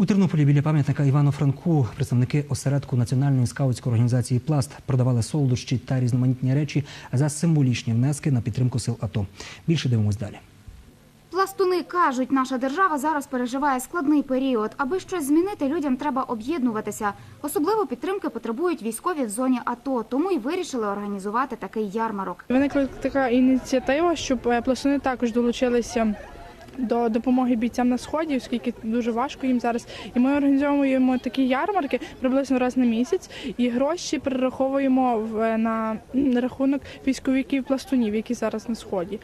У Тернополі біля пам'ятника Івану Франку представники осередку національної скаутської організації Пласт продавали солодощі та різноманітні речі за символічні внески на підтримку сил АТО. Більше дивимось далі. Пластуни кажуть, наша держава зараз переживає складний період. Аби щось змінити, людям треба об'єднуватися. Особливо підтримки потребують військові в зоні АТО, тому й вирішили організувати такий ярмарок. Виникла така ініціатива, щоб е, пластуни також долучилися. До допомоги бійцям на сході, оскільки дуже важко їм зараз. І ми організовуємо такі ярмарки приблизно раз на місяць, і гроші перераховуємо на рахунок військовиків пластунів, які зараз на сході.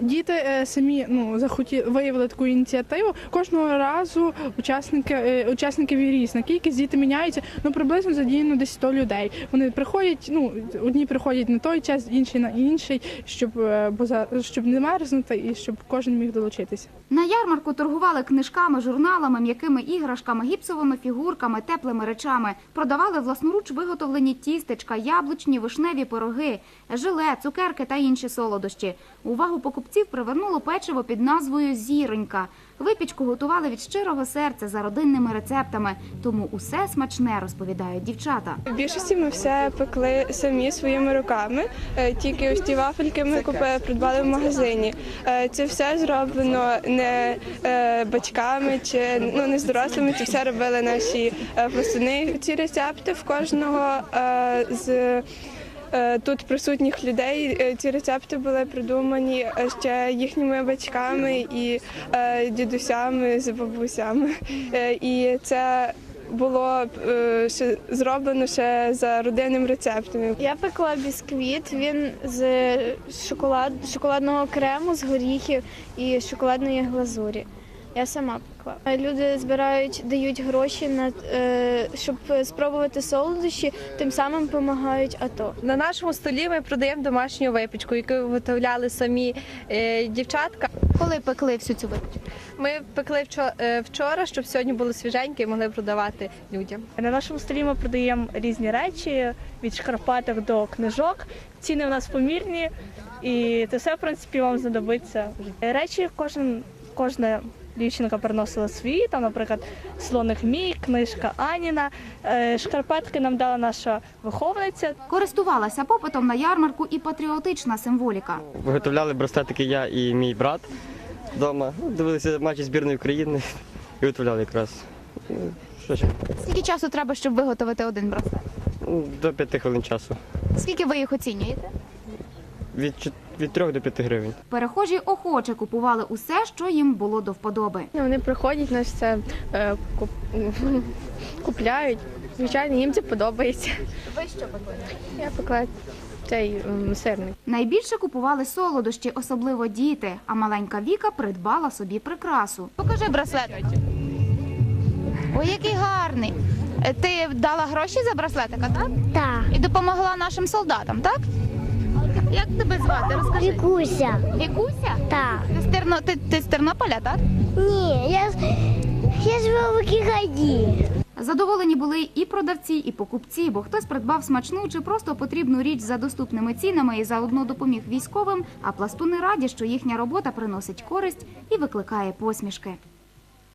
Діти е, самі ну захоті виявили таку ініціативу. Кожного разу учасники е, учасників різна кількість діти міняються. Ну приблизно задіяно десь 100 людей. Вони приходять. Ну одні приходять на той час, інші на інший, щоб е, бо за щоб не мерзнути і щоб кожен міг долучитися. На ярмарку торгували книжками, журналами, м'якими іграшками, гіпсовими фігурками, теплими речами. Продавали власноруч виготовлені тістечка, яблучні, вишневі пироги, желе, цукерки та інші солодощі. Увагу покупців привернуло печиво під назвою Зіронька. Випічку готували від щирого серця за родинними рецептами, тому усе смачне розповідають дівчата. В більшості ми все пекли самі своїми руками. Е, Тільки ось ті вафельки ми купили, придбали в магазині. Е, Це все зроблено не е, батьками чи ну не з дорослими. Це все робили наші е. Ці рецепти в кожного з. Е, Тут присутніх людей е, ці рецепти були придумані е, ще їхніми батьками і дідусями з бабусями. І це було ще зроблено ще за родинним рецептом. Я пекла бісквіт. Він з шоколад, шоколадного крему, з горіхів і шоколадної глазурі. Я сама пекла. Люди збирають, дають гроші на е, щоб спробувати солодощі, тим самим допомагають АТО. На нашому столі ми продаємо домашню випічку, яку виготовляли самі е, дівчатка. Коли пекли всю цю випічку? Ми пекли вчо- е, вчора, щоб сьогодні було свіженьке і могли продавати людям. На нашому столі ми продаємо різні речі від шкарпеток до книжок. Ціни у нас помірні, і це все в принципі вам знадобиться. Речі кожен кожна дівчинка приносила свої. Там, наприклад, слоник мій, книжка Аніна. Е, Шкарпетки нам дала наша виховниця. Користувалася попитом на ярмарку і патріотична символіка. Виготовляли браслетики я і мій брат вдома. Ну, Дивилися матчі збірної України і виготовляли якраз. Скільки часу треба, щоб виготовити один браслет? Ну, До п'яти хвилин часу. Скільки ви їх оцінюєте? Від, від 3 до 5 гривень. Перехожі охоче купували усе, що їм було до вподоби. Вони приходять, нас це е, куп, купляють. Звичайно, їм це подобається. Ви що пекли? Я пекла цей м, сирник. Найбільше купували солодощі, особливо діти. А маленька Віка придбала собі прикрасу. Покажи браслет. Ой, який гарний. Е, Ти дала гроші за браслетика, так? Так, І допомогла нашим солдатам, так? Як тебе звати? Розкажи. Вікуся. Вікуся? Так. Ти з, Терно... ти, ти з Тернополя, так? Ні, я, я живу в Кігаді. Задоволені були і продавці, і покупці, бо хтось придбав смачну чи просто потрібну річ за доступними цінами і заодно допоміг військовим. А пластуни раді, що їхня робота приносить користь і викликає посмішки.